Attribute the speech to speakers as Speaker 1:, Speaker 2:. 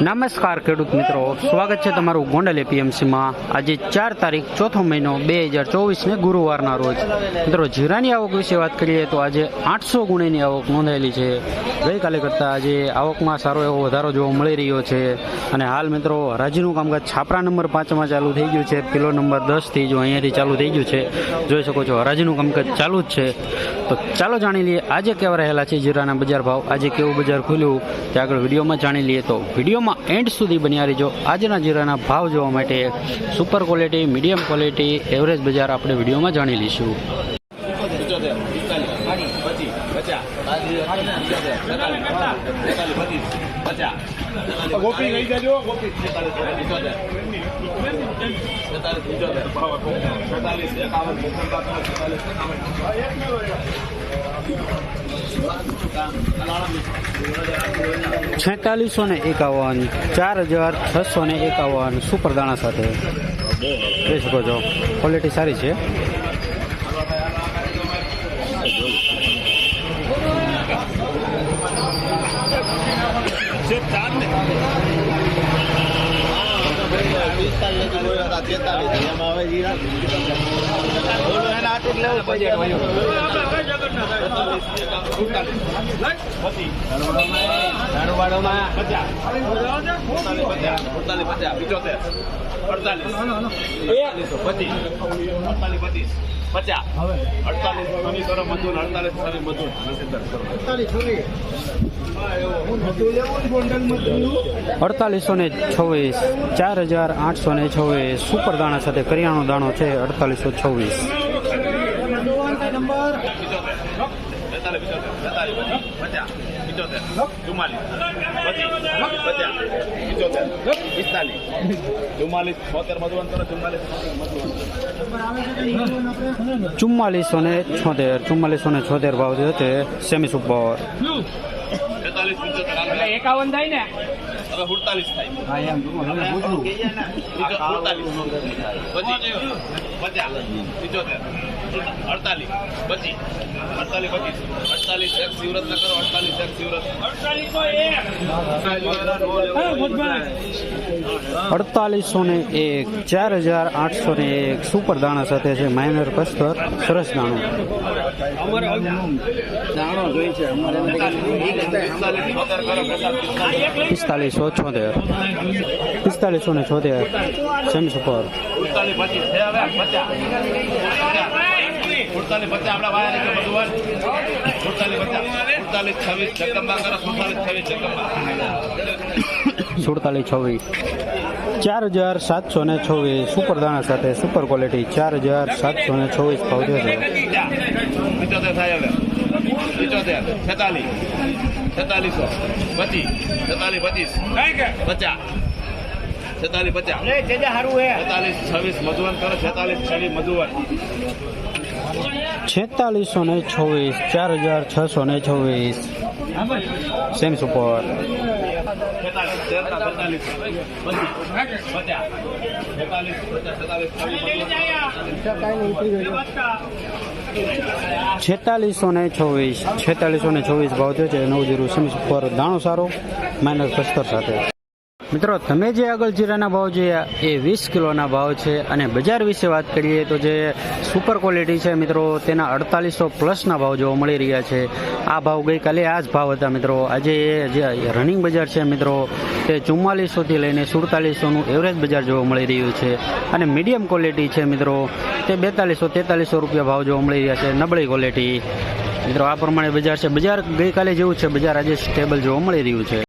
Speaker 1: નમસ્કાર ખેડૂત મિત્રો. સ્વાગત છે તમારું ગોંડલ એપીએમસીમાં. આજે ચાર તારીખ, ચોથો મહિનો બે હજાર ચોવીસને ગુરુવારના રોજ. મિત્રો, જીરાની આવક વિશે વાત કરીએ તો આજે આઠસો ગુણેની આવક નોંધાયેલી છે. ગઈકાલે કરતાં આજે આવકમાં સારો એવો વધારો જોવા મળી રહ્યો છે. અને હાલ મિત્રો, હરાજીનું કામકાજ છાપરા નંબર પાંચમાં ચાલુ થઈ ગયું છે. કિલો નંબર દસથી જો અહીંયાથી ચાલુ થઈ ગયું છે. જોઈ શકો છો, હરાજીનું કામકાજ ચાલુ જ છે. તો ચાલો જાણી લઈએ આજે કેવા રહેલા છે જીરાના બજાર ભાવ આજે કેવું બજાર ખુલ્યું તે આગળ વિડીયોમાં જાણી લઈએ તો વિડીયોમાં એન્ડ સુધી બન્યા રહેજો આજના જીરાના ભાવ જોવા માટે super quality medium quality average બજાર આપણે વિડીયોમાં જાણી લઈશું
Speaker 2: ગોપી લઈ જજો ગોપી
Speaker 1: છેતાલીસો ને એકાવન, ચાર હજાર છસો ને એકાવન, સુપર દાણા સાથે. જોઈ શકો છો. ક્વોલિટી સારી છે. સાડા તેતાલીસ એમાં હવે જીરા એના આટલું લેવું બજેટ અડતાલીસો ને છવ્વીસ, ચાર હજાર આઠસો ને છવ્વીસ, સુપર દાણા સાથે કરિયાણો દાણો છે અડતાલીસો છવ્વીસ.
Speaker 2: ચુમ્માલીસ. છોતેર મધુવન કરો, ચુમ્માલીસ
Speaker 1: ચુમ્માલીસો ને છોતેર, ચુમ્માલીસો ને છોતેર ભાવ છે સેમી સુપર.
Speaker 2: પંચોતેર
Speaker 3: એકાવન થાય ને?
Speaker 2: હવે સુડતાલીસ થાય. સુડતાલીસ. પછી પચાસ. પિચોતેર અડતાલીસ. પછી અડતાલીસ પચીસ. અડતાલીસ એક સિવરત કરો અડતાલીસ એક સિવરત
Speaker 1: અડતાલીસો ને એક ચાર હજાર આઠસો ને એક સુપર દાણા સાથે છે માઇનર કસ્તર સરસ દાણો. પિસ્તાલીસો છોતેર પિસ્તાલીસો ને છોતેર. સેમી સુપર
Speaker 2: સુડતાલીસ પચીસ છે હવે પચાસ આપણા વાયા રીતે બધું સુડતાલીસ પચાસ સુડતાલીસ છવ્વીસ જગદંબા કરો સુડતાલીસ છવ્વીસ. જગદંબા
Speaker 1: સુડતાલીસ છવ્વીસ ચાર હજાર સાતસો ને છવ્વીસ. સુપર દાણા સાથે સુપર ક્વોલિટી ચાર હજાર સાતસો ને છવ્વીસ ભાવ છે.
Speaker 2: પિચોતેર થાય હવે. પિચોતેર છેતાલીસ. છેતાલીસો. પચીસ. છેતાલીસ પચીસ. પચાસ. છેતાલીસ પચાસ. છેતાલીસ છવ્વીસ મધુવન કરો છેતાલીસ છવ્વીસ મધુવન.
Speaker 1: છેતાલીસો ને છવ્વીસ ચાર હજાર છસો ને છવ્વીસ. સેમી સુપર
Speaker 2: છેતાલીસ
Speaker 1: ને છવ્વીસ. છેતાલીસો ને છવ્વીસ ભાવ થયો છે. નવ જીરો સેમી પર દાણો સારો. માઇનસ કસ્તર સાથે. મિત્રો, તમે જે આગળ જીરાના ભાવ જોયા, એ વીસ કિલોના ભાવ છે. અને બજાર વિશે વાત કરીએ તો જે સુપર ક્વોલિટી છે મિત્રો, તેના અડતાલીસો પ્લસના ભાવ જોવા મળી રહ્યા છે. આ ભાવ ગઈકાલે આ જ ભાવ હતા મિત્રો. આજે જે રનિંગ બજાર છે મિત્રો, તે ચુમ્માલીસોથી લઈને સુડતાલીસોનું એવરેજ બજાર જોવા મળી રહ્યું છે. અને મીડિયમ ક્વોલિટી છે મિત્રો, તે બેતાલીસો, તેતાલીસો રૂપિયા ભાવ જોવા મળી રહ્યા છે. નબળી ક્વોલિટી મિત્રો, આ પ્રમાણે બજાર છે. બજાર ગઈકાલે જેવું છે. બજાર આજે સ્ટેબલ જોવા મળી રહ્યું છે.